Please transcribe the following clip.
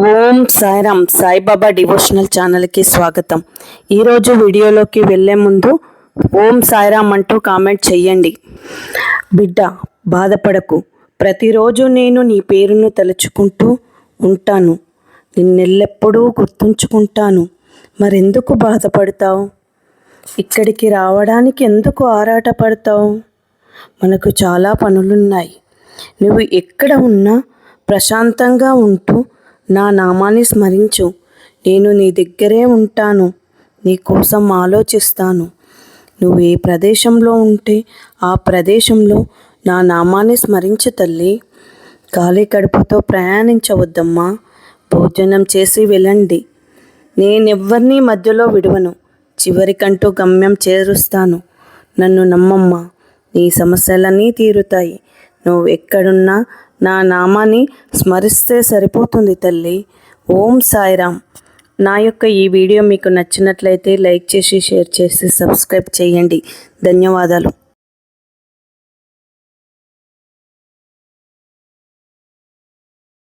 ఓం Sairam Saibaba devotional ఛానల్కి స్వాగతం. ఈరోజు వీడియోలోకి వెళ్ళే ముందు ఓం సాయిరామ్ అంటూ కామెంట్ చెయ్యండి. బిడ్డ బాధపడకు. ప్రతిరోజు నేను నీ పేరును తలుచుకుంటూ ఉంటాను. నిన్నెల్లప్పుడూ గుర్తుంచుకుంటాను. మరెందుకు బాధపడతావు? ఇక్కడికి రావడానికి ఎందుకు ఆరాటపడతావు? మనకు చాలా పనులున్నాయి. నువ్వు ఎక్కడ ఉన్నా ప్రశాంతంగా ఉంటూ నా నామాన్ని స్మరించు. నేను నీ దగ్గరే ఉంటాను. నీ కోసం ఆలోచిస్తాను. నువ్వు ఏ ప్రదేశంలో ఉంటే ఆ ప్రదేశంలో నా నామాన్ని స్మరించు తల్లి. ఖాళీ కడుపుతో ప్రయాణించవద్దమ్మా. భోజనం చేసి వెళ్ళండి. నేనెవ్వరినీ మధ్యలో విడవను. చివరికంటూ గమ్యం చేరుస్తాను. నన్ను నమ్మమ్మా. నీ సమస్యలన్నీ తీరుతాయి. నువ్వు ఎక్కడున్నా నా నామాన్ని స్మరిస్తే సరిపోతుంది తల్లి. ఓం సాయిరామ్. నా యొక్క ఈ వీడియో మీకు నచ్చినట్లయితే లైక్ చేసి షేర్ చేసి సబ్స్క్రైబ్ చేయండి. ధన్యవాదాలు.